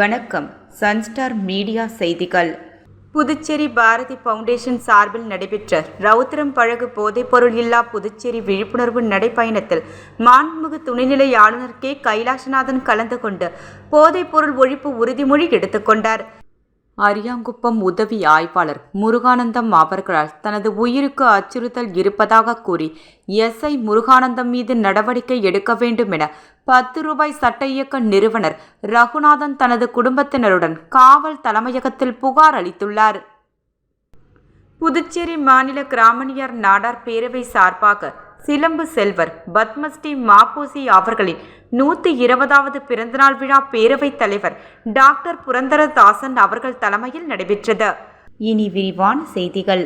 வணக்கம். Sunstar media செய்திகள். Puducherry Bharathi foundation சார்பில் நடைபெற்ற ரவுத்திரம் பழகு போதைப்பொருள் இல்லா புதுச்சேரி விழிப்புணர்வு நடைப்பயணத்தில் மாண்புமிகு துணைநிலை ஆளுநர் கே. கைலாசநாதன் கலந்து கொண்டு போதைப்பொருள் ஒழிப்பு உறுதிமொழி எடுத்துக்கொண்டார் அரியாங்குப்பம் உதவி ஆய்வாளர் முருகானந்தம் அவர்களால் தனது உயிருக்கு அச்சுறுத்தல் இருப்பதாக கூறி எஸ்ஐ முருகானந்தம் மீது நடவடிக்கை எடுக்க வேண்டும் என பத்து ரூபாய் சட்ட இயக்க நிறுவனர் ரகுநாதன் தனது குடும்பத்தினருடன் காவல் தலைமையகத்தில் புகார் அளித்துள்ளார். புதுச்சேரி மாநில கிராமணியர் நாடார் பேரவை சார்பாக சிலம்பு செல்வர் பத்மஸ்ரீ மாப்போசி அவர்களின் நூற்றி இருபதாவது பிறந்தநாள் விழா பேரவைத் தலைவர் டாக்டர் புரந்தரதாசன் அவர்கள் தலைமையில் நடைபெற்றது. இனி விரிவான செய்திகள்.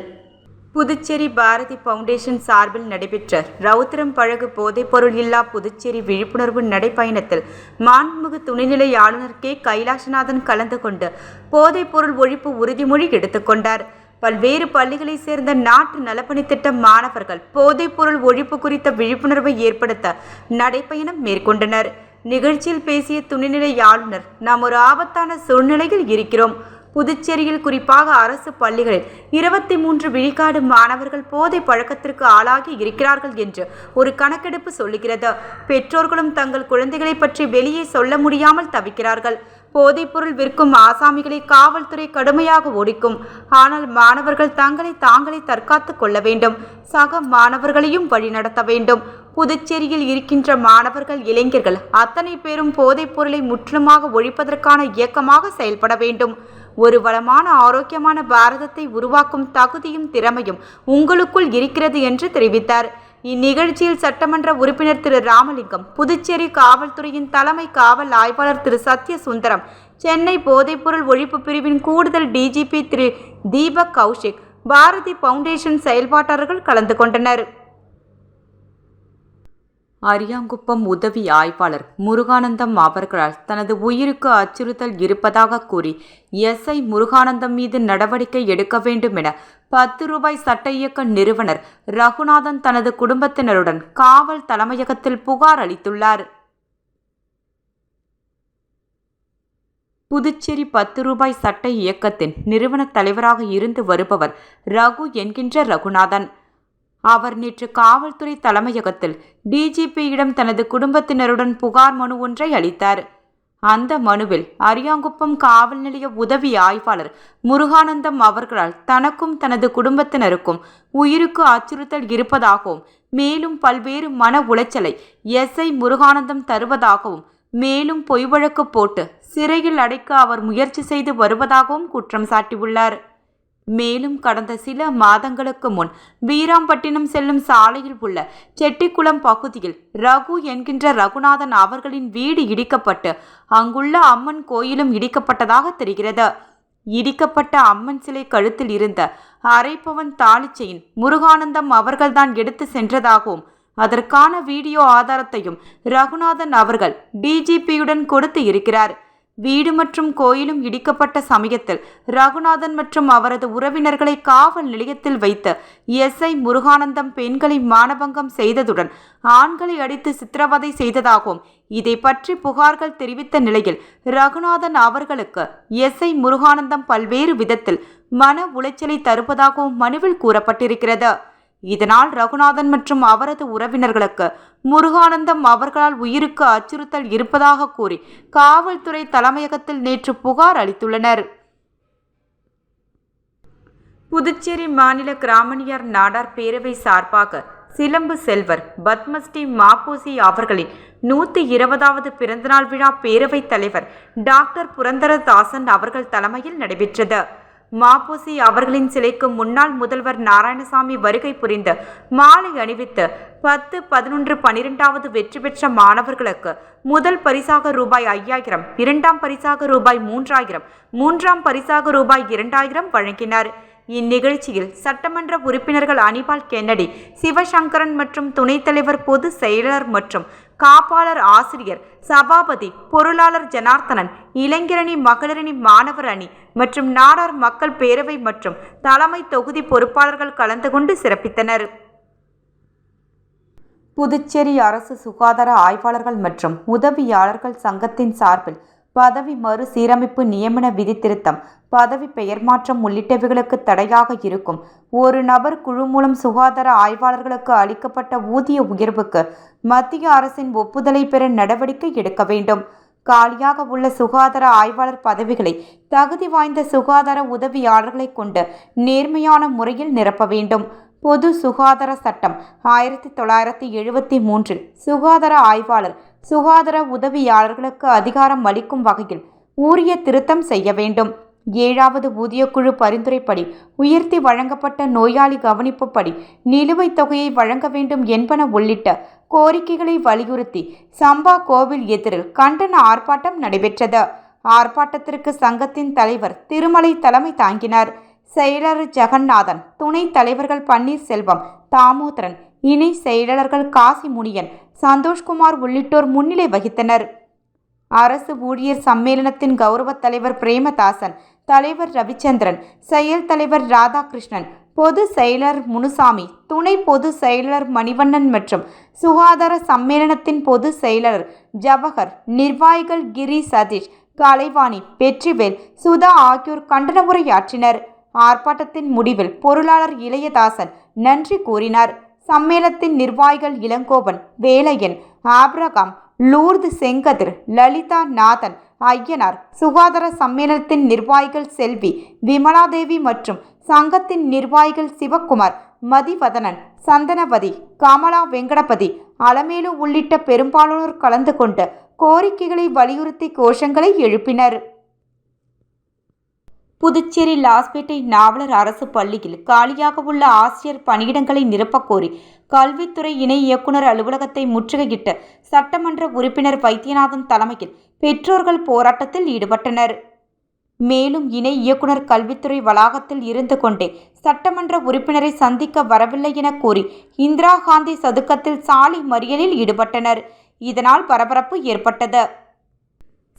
புதுச்சேரி பாரதி ஃபவுண்டேஷன் சார்பில் நடைபெற்ற ரவுத்திரம் பழகு போதைப்பொருள் இல்லா புதுச்சேரி விழிப்புணர்வு நடைப்பயணத்தில் மாண்புமிகு துணைநிலை ஆளுநர் கே. கைலாசநாதன் கலந்து கொண்டு போதைப்பொருள் ஒழிப்பு உறுதிமொழி எடுத்துக்கொண்டார் பல்வேறு பள்ளிகளைச் சேர்ந்த நாட்டு நலப்பணித்திட்ட மாணவர்கள் போதைப்பொருள் ஒழிப்பு குறித்த விழிப்புணர்வை ஏற்படுத்த நடைப்பயணம் மேற்கொண்டனர். நிகழ்ச்சியில் பேசிய துணைநிலை ஆளுநர் நாம் ஒரு ஆபத்தான சூழ்நிலையில் இருக்கிறோம். புதுச்சேரியில் குறிப்பாக அரசு பள்ளிகளில் இருபத்தி மூன்று விழிக்காடு மாணவர்கள் போதை பழக்கத்திற்கு ஆளாகி இருக்கிறார்கள் என்று ஒரு கணக்கெடுப்பு சொல்லுகிறது. பெற்றோர்களும் தங்கள் குழந்தைகளை பற்றி வெளியே சொல்ல முடியாமல் தவிக்கிறார்கள். போதைப்பொருள் விற்கும் ஆசாமிகளை காவல்துறை கடுமையாக ஒடிக்கும். ஆனால் மாணவர்கள் தங்களை தாங்களே தற்காத்துக் கொள்ள வேண்டும். சக மாணவர்களையும் வழிநடத்த வேண்டும். புதுச்சேரியில் இருக்கின்ற மாணவர்கள் இளைஞர்கள் அத்தனை பேரும் போதைப் பொருளை முற்றிலுமாக ஒழிப்பதற்கான இயக்கமாக செயல்பட வேண்டும். ஒரு வளமான ஆரோக்கியமான பாரதத்தை உருவாக்கும் தகுதியும் திறமையும் உங்களுக்குள் இருக்கிறது என்று தெரிவித்தார். இந்நிகழ்ச்சியில் சட்டமன்ற உறுப்பினர் திரு ராமலிங்கம் புதுச்சேரி காவல்துறையின் தலைமை காவல் ஆய்வாளர் திரு சத்ய சுந்தரம் சென்னை போதைப்பொருள் ஒழிப்பு பிரிவின் கூடுதல் டிஜிபி திரு தீபக் கௌஷிக் பாரதி ஃபவுண்டேஷன் செயல்பாட்டாளர்கள் கலந்து கொண்டனர். அரியாங்குப்பம் உதவி ஆய்வாளர் முருகானந்தம் அவர்களால் தனது உயிருக்கு அச்சுறுத்தல் இருப்பதாக கூறி எஸ்ஐ முருகானந்தம் மீது நடவடிக்கை எடுக்க வேண்டும் என பத்து ரூபாய் சட்ட இயக்க நிறுவனர் ரகுநாதன் தனது குடும்பத்தினருடன் காவல் தலைமையகத்தில் புகார் அளித்துள்ளார். புதுச்சேரி பத்து ரூபாய் சட்ட இயக்கத்தின் நிறுவன தலைவராக இருந்து வருபவர் ரகு என்கின்ற ரகுநாதன். அவர் நேற்று காவல்துறை தலைமையகத்தில் டிஜிபியிடம் தனது குடும்பத்தினருடன் புகார் மனு ஒன்றை அளித்தார். அந்த மனுவில் அரியாங்குப்பம் காவல் நிலைய உதவி ஆய்வாளர் முருகானந்தம் அவர்களால் தனக்கும் தனது குடும்பத்தினருக்கும் உயிருக்கு அச்சுறுத்தல் இருப்பதாகவும் மேலும் பல்வேறு மன உளைச்சலை எஸ்ஐ முருகானந்தம் தருவதாகவும் மேலும் பொய் வழக்கு போட்டு சிறையில் அடைக்க அவர் முயற்சி செய்து வருவதாகவும் குற்றம் சாட்டியுள்ளார். மேலும் கடந்த சில மாதங்களுக்கு முன் வீராம்பட்டினம் செல்லும் சாலையில் உள்ள செட்டிக்குளம் பகுதியில் ரகு என்கின்ற ரகுநாதன் அவர்களின் வீடு இடிக்கப்பட்டு அங்குள்ள அம்மன் கோயிலும் இடிக்கப்பட்டதாக தெரிகிறது. இடிக்கப்பட்ட அம்மன் சிலை கழுத்தில் இருந்த அரைப்பவன் தாளிச்சையின் முருகானந்தம் அவர்கள்தான் எடுத்து சென்றதாகவும் அதற்கான வீடியோ ஆதாரத்தையும் ரகுநாதன் அவர்கள் டிஜிபியுடன் கொடுத்து இருக்கிறார். வீடு மற்றும் கோயிலும் இடிக்கப்பட்ட சமயத்தில் ரகுநாதன் மற்றும் அவரது உறவினர்களை காவல் நிலையத்தில் வைத்து எஸ்ஐ முருகானந்தம் பெண்களை மானபங்கம் செய்ததுடன் ஆண்களை அடித்து சித்திரவதை செய்ததாகவும் இதை பற்றி புகார்கள் தெரிவித்த நிலையில் ரகுநாதன் அவர்களுக்கு எஸ்ஐ முருகானந்தம் பல்வேறு விதத்தில் மன உளைச்சலை தருவதாகவும் மனுவில் கூறப்பட்டிருக்கிறது. இதனால் ரகுநாதன் மற்றும் அவரது உறவினர்களுக்கு முருகானந்தம் அவர்களால் உயிருக்கு அச்சுறுத்தல் இருப்பதாக கூறி காவல்துறை தலைமையகத்தில் நேற்று புகார் அளித்துள்ளனர். புதுச்சேரி மாநில கிராமணியர் நாடார் பேரவை சார்பாக சிலம்பு செல்வர் பத்மஸ்ரீ மாப்போசி அவர்களின் நூற்றி இருபதாவது பிறந்தநாள் விழா பேரவைத் தலைவர் டாக்டர் புரந்தரதாசன் அவர்கள் தலைமையில் நடைபெற்றது. மாப்போசி அவர்களின் சிலைக்கு முன்னாள் முதல்வர் நாராயணசாமி வருகை புரிந்து மாலை அணிவித்து பத்து பதினொன்று பனிரெண்டாவது வெற்றி பெற்ற மாணவர்களுக்கு முதல் பரிசாக ரூபாய் ஐயாயிரம் இரண்டாம் பரிசாக ரூபாய் மூன்றாயிரம் மூன்றாம் பரிசாக ரூபாய் இரண்டாயிரம் வழங்கினார். இந்நிகழ்ச்சியில் சட்டமன்ற உறுப்பினர்கள் அனிபால் கென்னடி சிவசங்கரன் மற்றும் துணைத் தலைவர் பொது செயலர் மற்றும் காப்பாளர் ஆசிரியர் சபாபதி பொருளாளர் ஜனார்த்தனன் இளைஞரணி மகளிரணி மாணவர் அணி மற்றும் நாடார் மக்கள் பேரவை மற்றும் தலைமை தொகுதி பொறுப்பாளர்கள் கலந்து கொண்டு சிறப்பித்தனர். புதுச்சேரி அரசு சுகாதார ஆய்வாளர்கள் மற்றும் உதவியாளர்கள் சங்கத்தின் சார்பில் பதவி மறுசீரமைப்பு நியமன விதி திருத்தம் பதவி பெயர் மாற்றம் உள்ளிட்டவைகளுக்கு தடையாக இருக்கும். ஒரு நபர் குழு மூலம் சுகாதார ஆய்வாளர்களுக்கு அளிக்கப்பட்ட ஊதிய உயர்வுக்கு மத்திய அரசின் ஒப்புதலை பெற நடவடிக்கை எடுக்க வேண்டும். காலியாக உள்ள சுகாதார ஆய்வாளர் பதவிகளை தகுதி வாய்ந்த சுகாதார உதவியாளர்களை கொண்டு நேர்மையான முறையில் நிரப்ப வேண்டும். பொது சுகாதார சட்டம் ஆயிரத்தி தொள்ளாயிரத்தி எழுபத்தி மூன்றில் சுகாதார ஆய்வாளர் சுகாதார உதவியாளர்களுக்கு அதிகாரம் அளிக்கும் வகையில் உரிய திருத்தம் செய்ய வேண்டும். ஏழாவது ஊதியக்குழு பரிந்துரைப்படி உயர்த்தி வழங்கப்பட்ட நோயாளி கவனிப்புப்படி நிலுவைத் தொகையை வழங்க வேண்டும் என்பன உள்ளிட்ட கோரிக்கைகளை வலியுறுத்தி சம்பா கோவில் எதிரில் கண்டன ஆர்ப்பாட்டம் நடைபெற்றது. ஆர்ப்பாட்டத்திற்கு சங்கத்தின் தலைவர் திருமலை தலைமை தாங்கினார். செயலர் ஜெகநாதன் துணைத் தலைவர்கள் பன்னீர்செல்வம் தாமோதரன் இணை செயலாளர்கள் காசி முனியன் சந்தோஷ்குமார் உள்ளிட்டோர் முன்னிலை வகித்தனர். அரசு ஊழியர் சம்மேளனத்தின் கௌரவத் தலைவர் பிரேமதாசன் தலைவர் ரவிச்சந்திரன் செயல் தலைவர் ராதாகிருஷ்ணன் பொது செயலர் முனுசாமி துணை பொது செயலர் மணிவண்ணன் மற்றும் சுகாதார சம்மேளனத்தின் பொது செயலர் ஜவஹர் நிர்வாகிகள் கிரி சதீஷ் கலைவாணி வெற்றிவேல் சுதா ஆகியோர் கண்டன உரையாற்றினர். ஆர்ப்பாட்டத்தின் முடிவில் பொருளாளர் இளையதாசன் நன்றி கூறினார். சம்மேளத்தின் நிர்வாகிகள் இளங்கோவன் வேலையன் ஆப்ரகாம் லூர்து செங்கதிர் லலிதா நாதன் ஐயனார் சுகாதார சம்மேளனத்தின் நிர்வாகிகள் செல்வி விமலாதேவி மற்றும் சங்கத்தின் நிர்வாகிகள் சிவக்குமார் மதிவதனன் சந்தனவதி கமலா வெங்கடபதி அலமேலு உள்ளிட்ட பெரும்பாலானோர் கலந்து கொண்டு கோரிக்கைகளை வலியுறுத்தி கோஷங்களை எழுப்பினர். புதுச்சேரி லாஸ்பேட்டை நாவலர் அரசு பள்ளியில் காலியாக உள்ள ஆசிரியர் பணியிடங்களை நிரப்பக் கோரி கல்வித்துறை இணை இயக்குனர் அலுவலகத்தை முற்றுகையிட்டு சட்டமன்ற உறுப்பினர் வைத்தியநாதன் தலைமையில் பெற்றோர்கள் போராட்டத்தில் ஈடுபட்டனர். மேலும் இணை இயக்குனர் கல்வித்துறை வளாகத்தில் இருந்து கொண்டே சட்டமன்ற உறுப்பினரை சந்திக்க வரவில்லை என கூறி இந்திரா காந்தி சதுக்கத்தில் சாலை மறியலில் ஈடுபட்டனர். இதனால் பரபரப்பு ஏற்பட்டது.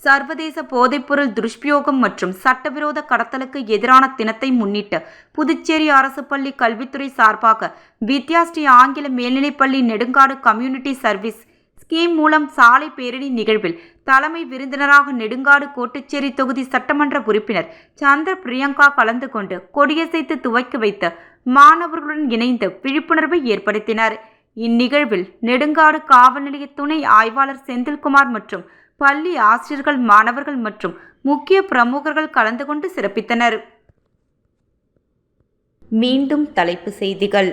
சர்வதேச போதைப்பொருள் துஷ்பயோகம் மற்றும் சட்டவிரோத கடத்தலுக்கு எதிரான தினத்தை முன்னிட்டு புதுச்சேரி அரசு பள்ளி கல்வித்துறை சார்பாக வித்யாஸ்ரீ ஆங்கில மேல்நிலைப்பள்ளி நெடுங்காடு கம்யூனிட்டி சர்வீஸ் ஸ்கீம் மூலம் சாலை பேரணி நிகழ்வில் தலைமை விருந்தினராக நெடுங்காடு கோட்டுச்சேரி தொகுதி சட்டமன்ற உறுப்பினர் சந்திர பிரியங்கா கலந்து கொண்டு கொடியசைத்து துவக்கி வைத்து மாணவர்களுடன் இணைந்து விழிப்புணர்வை ஏற்படுத்தினார். இந்நிகழ்வில் நெடுங்காடு காவல் நிலைய துணை ஆய்வாளர் செந்தில்குமார் மற்றும் பள்ளி ஆசிரியர்கள் மாணவர்கள் மற்றும் முக்கிய பிரமுகர்கள் கலந்து கொண்டு சிறப்பித்தனர். மீண்டும் தலைப்பு செய்திகள்.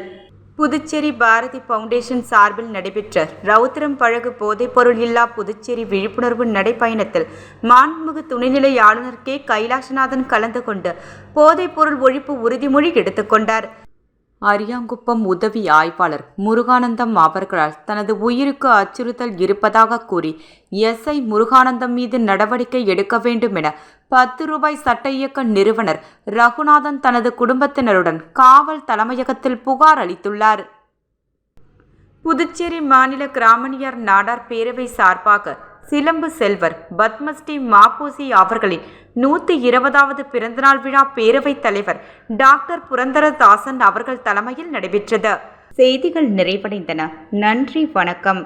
புதுச்சேரி பாரதி ஃபவுண்டேஷன் சார்பில் நடைபெற்ற ரவுத்திரம் பழகு போதைப்பொருள் இல்லா புதுச்சேரி விழிப்புணர்வு நடைப்பயணத்தில் மாண்புமிகு துணைநிலை ஆளுநர் கே. கைலாசநாதன் கலந்து கொண்டு போதைப்பொருள் ஒழிப்பு உறுதிமொழி எடுத்துக்கொண்டார் அரியாங்குப்பம் உதவி ஆய்வாளர் முருகானந்தம் அவர்களால் தனது உயிருக்கு அச்சுறுத்தல் இருப்பதாக கூறி எஸ்ஐ முருகானந்தம் மீது நடவடிக்கை எடுக்க வேண்டும் என பத்து ரூபாய் சட்ட இயக்க நிறுவனர் ரகுநாதன் தனது குடும்பத்தினருடன் காவல் தலைமையகத்தில் புகார் அளித்துள்ளார். புதுச்சேரி மாநில கிராமணியர் நாடார் பேரவை சார்பாக சிலம்பு செல்வர் பத்மஸ்ரீ மாப்பூசி அவர்களின் நூற்றி இருபதாவது பிறந்தநாள் விழா பேரவைத் தலைவர் டாக்டர் புரந்தரதாசன் அவர்கள் தலைமையில் நடைபெற்றது. செய்திகள் நிறைவடைந்தன. நன்றி வணக்கம்.